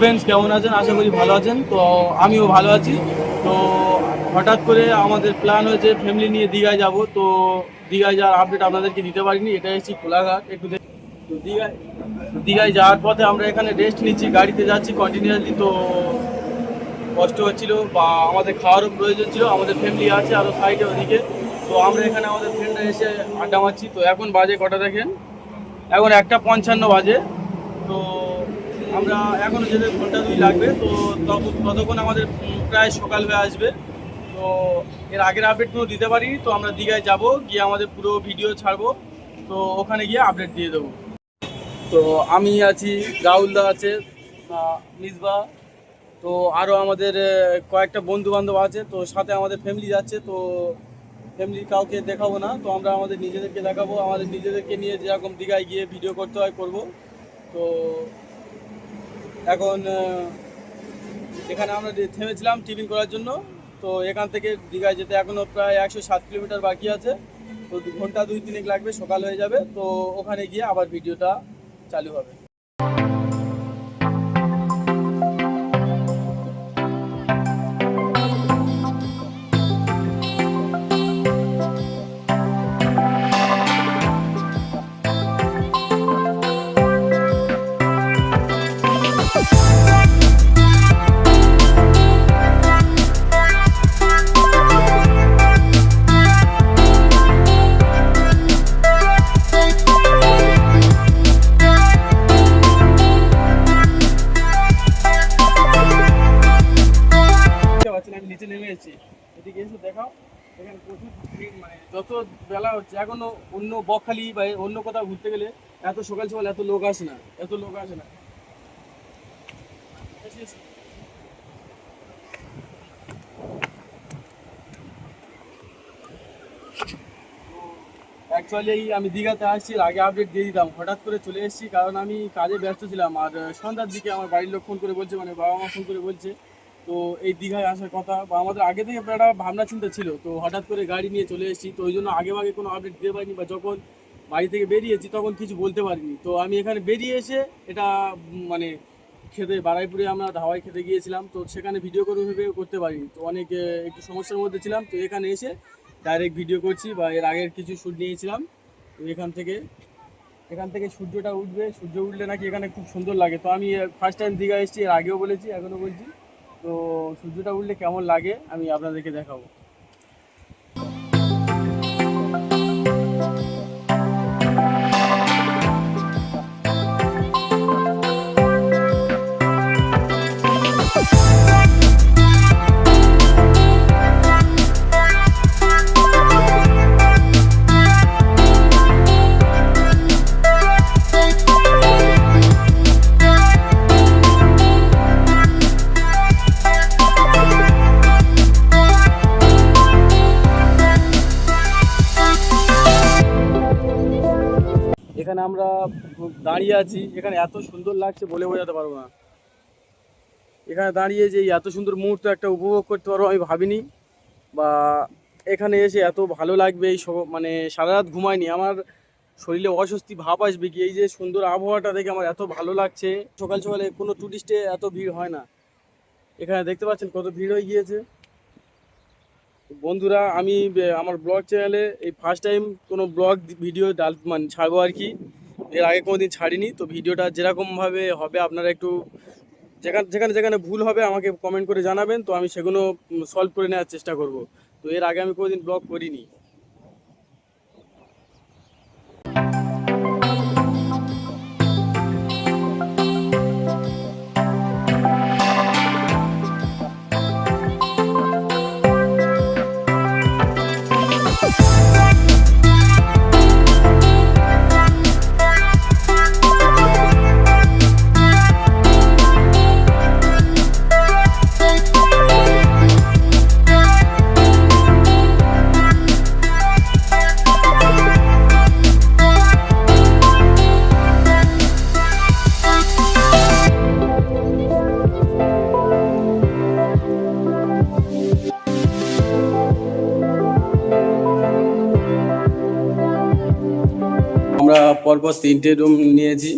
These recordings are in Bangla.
ফ্রেন্ডস কেমন আছেন? আশা করি ভালো আছেন। তো আমিও ভালো আছি। তো হঠাৎ করে আমাদের প্ল্যান হয়েছে ফ্যামিলি নিয়ে দীঘায় যাব। তো দীঘায় যাওয়ার আপডেট আপনাদেরকে দিতে পারিনি। এটা এসেছি কোলাঘাট। একটু তো দীঘায় দীঘায় যাওয়ার পথে আমরা এখানে রেস্ট নিচ্ছি, গাড়িতে যাচ্ছি কন্টিনিউয়াসলি তো কষ্ট হচ্ছিল বা আমাদের খাওয়ারও প্রয়োজন ছিল। আমাদের ফ্যামিলি আছে আরও সাইডে ওদিকে। তো আমরা এখানে আমাদের ফ্রেন্ডরা এসে আড্ডা মারছি। তো এখন বাজে কটা দেখেন? এখন একটা পঞ্চান্ন বাজে। তো আমরা এখনও যেতে ঘণ্টা দুই লাগবে, তো তত- ততক্ষণ আমাদের প্রায় সকাল হয়ে আসবে। তো এর আগের আপডেটগুলো দিতে পারি, তো আমরা দীঘায় যাব, গিয়ে আমাদের পুরো ভিডিও ছাড়বো, তো ওখানে গিয়ে আপডেট দিয়ে দেবো। তো আমি আছি রাহুলদা আছে মিসবা, তো আরও আমাদের কয়েকটা বন্ধু বান্ধব আছে, তো সাথে আমাদের ফ্যামিলি যাচ্ছে, তো ফ্যামিলি কাউকে দেখাবো না, তো আমরা আমাদের নিজেদেরকে দেখাবো, আমাদের নিজেদেরকে নিয়ে যেরকম দীঘায় গিয়ে ভিডিও করতে হয়, করব। তো এখন এখানে আমরা থেমেছিলাম টিফিন করার জন্য, তো এখান থেকে দীঘায় যেতে এখনও প্রায় একশো সাত কিলোমিটার বাকি আছে। তো ঘণ্টা, দুই তিনেক লাগবে, সকাল হয়ে যাবে। তো ওখানে গিয়ে আবার ভিডিওটা চালু হবে। পারছেন আমি নিচে নেমে এসেছি এদিকে এসে দেখাও, এখানে প্রচুর মানে যত বেলা হচ্ছে, এখনও অন্য বকখালি বা অন্য কোথাও ঘুরতে গেলে এত সকাল সকাল এত লোক আসে না, এত লোক আসে না। অ্যাকচুয়ালি আমি দীঘাতে আসছি আগে আপডেট দিয়ে দিতাম হঠাৎ করে চলে এসেছি, কারণ আমি কাজে ব্যস্ত ছিলাম, আর সন্ধ্যার দিকে আমার বাড়ির লোক ফোন করে বলছে মানে বাবা মা ফোন করে বলছে তো এই দীঘায় আসার কথা বা আমাদের আগে থেকে একটা ভাবনা চিন্তা ছিল, তো হঠাৎ করে গাড়ি নিয়ে চলে এসেছি, তো ওই জন্য আগে আগে কোনো আপডেট দিতে পারিনি বা যখন বাড়ি থেকে বেরিয়েছি তখন কিছু বলতে পারিনি। তো আমি এখানে বেরিয়ে এসে এটা মানে খেতে, বারাইপুরে আমরা ধাওয়াই খেতে গিয়েছিলাম, তো সেখানে ভিডিও করে ভেবে করতে পারিনি। তো অনেক একটু সমস্যার মধ্যে ছিলাম, তো এখানে এসে ডাইরেক্ট ভিডিও করছি বা এর আগের কিছু শ্যুট নিয়েছিলাম। তো এখান থেকে এখান থেকে সূর্যটা উঠবে, সূর্য উঠলে নাকি এখানে খুব সুন্দর লাগে। তো আমি ফার্স্ট টাইম দীঘা এসেছি, এর আগেও বলেছি, এখনও বলছি। তো সূর্যটা উঠলে কেমন লাগে আমি আপনাদেরকে দেখাবো। এখানে আমরা দাঁড়িয়ে আছি। এখানে এত সুন্দর লাগছে বলে বোঝাতে পারব না। এখানে দাঁড়িয়ে যে এত সুন্দর মুহূর্ত একটা উপভোগ করতে পারব আমি ভাবিনি। বা এখানে এসে এত ভালো লাগবে এই মানে সারা রাত ঘুমায়নি আমার শরীরে অস্বস্তি ভাব আসবে কি? এই যে সুন্দর আবহাওয়াটা দেখে আমার এত ভালো লাগছে। সকাল সকালে কোনো টুরিস্টে এত ভিড় হয় না। এখানে দেখতে পাচ্ছেন কত ভিড় হয়ে গিয়েছে। বন্ধুরা, আমি আমার ব্লগ চ্যানেলে এই ফার্স্ট টাইম কোনো ব্লগ ভিডিও ডাল মানে ছাড়বো আর কি। এর আগে কোনো দিন ছাড়িনি, তো ভিডিওটা যেরকমভাবে হবে, আপনারা একটু যেখানে যেখানে যেখানে ভুল হবে আমাকে কমেন্ট করে জানাবেন, তো আমি সেগুলো সলভ করে নেওয়ার চেষ্টা করব। তো এর আগে আমি কোনোদিন ব্লগ করিনি। পরপর তিনটে রুম নিয়েছি।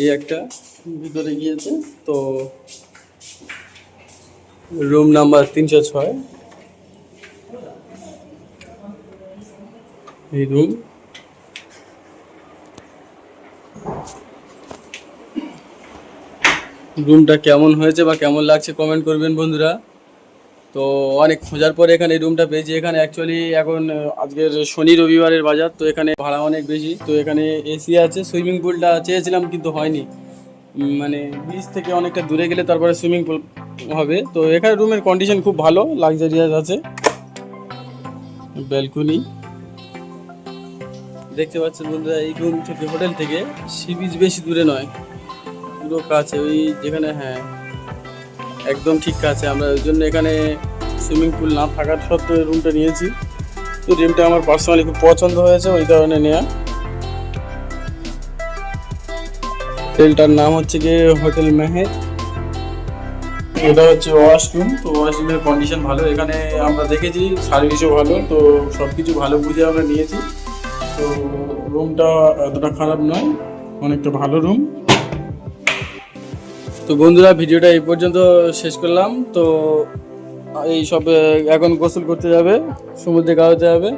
এই একটা ভিতরে গিয়েছে। তো রুম নাম্বার তিনশো ছয়। এই রুম। রুমটা কেমন হয়েছে বা কেমন লাগছে কমেন্ট করবেন বন্ধুরা। তো অনেক খোঁজার পরে এখানে রুমটা পেয়েছি। এখানে অ্যাকচুয়ালি এখন আজকের শনি রবিবারের বাজার, তো এখানে ভাড়া অনেক বেশি। তো এখানে এসি আছে সুইমিং পুলটা চেয়েছিলাম কিন্তু হয়নি। মানে বিচ থেকে অনেকটা দূরে গেলে তারপরে সুইমিং পুল হবে। তো এখানে রুমের কন্ডিশন খুব ভালো লাক্সারিয়াস আছে। ব্যালকনি দেখতে পাচ্ছেন বন্ধুরা, এই রুম থেকে হোটেল থেকে সি বিচ বেশি দূরে নয়। পুরো কাছে, ওই যেখানে হ্যাঁ। একদম ঠিক আছে, আমরা ওই জন্য এখানে সুইমিং পুল না থাকার সত্ত্বেও রুমটা নিয়েছি। তো রুমটা আমার পার্সোনালি খুব পছন্দ হয়েছে, ওই কারণে নেওয়া হোটেলটার নাম হচ্ছে গিয়ে হোটেল মেহের এটা হচ্ছে ওয়াশরুম তো ওয়াশরুমের কন্ডিশন ভালো। এখানে আমরা দেখেছি সার্ভিসও ভালো, তো সব কিছু ভালো বুঝে আমরা নিয়েছি। তো রুমটা এতটা খারাপ নয়, অনেকটা ভালো রুম তো বন্ধুরা, ভিডিওটা এই পর্যন্ত শেষ করলাম। তো এই সব এখন গোসল করতে যাবে, সমুদ্রে গাওয়াতে যাবে।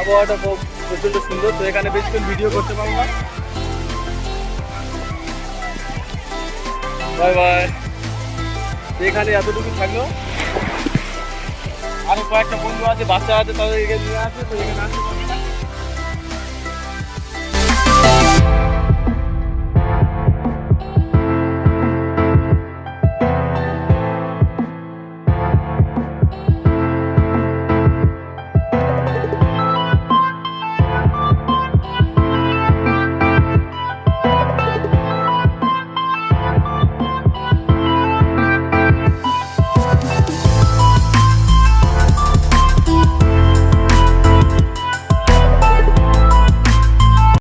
আবহাওয়াটা খুব প্রচণ্ড সুন্দর, তো এখানে বেশিক্ষণ ভিডিও করতে পারব না। Bye bye. এখানে এতটুকু থাকল আরও কয়েকটা বন্ধু আছে, বাচ্চা আছে, তাদের নিয়ে আছে তো এখানে পারবে।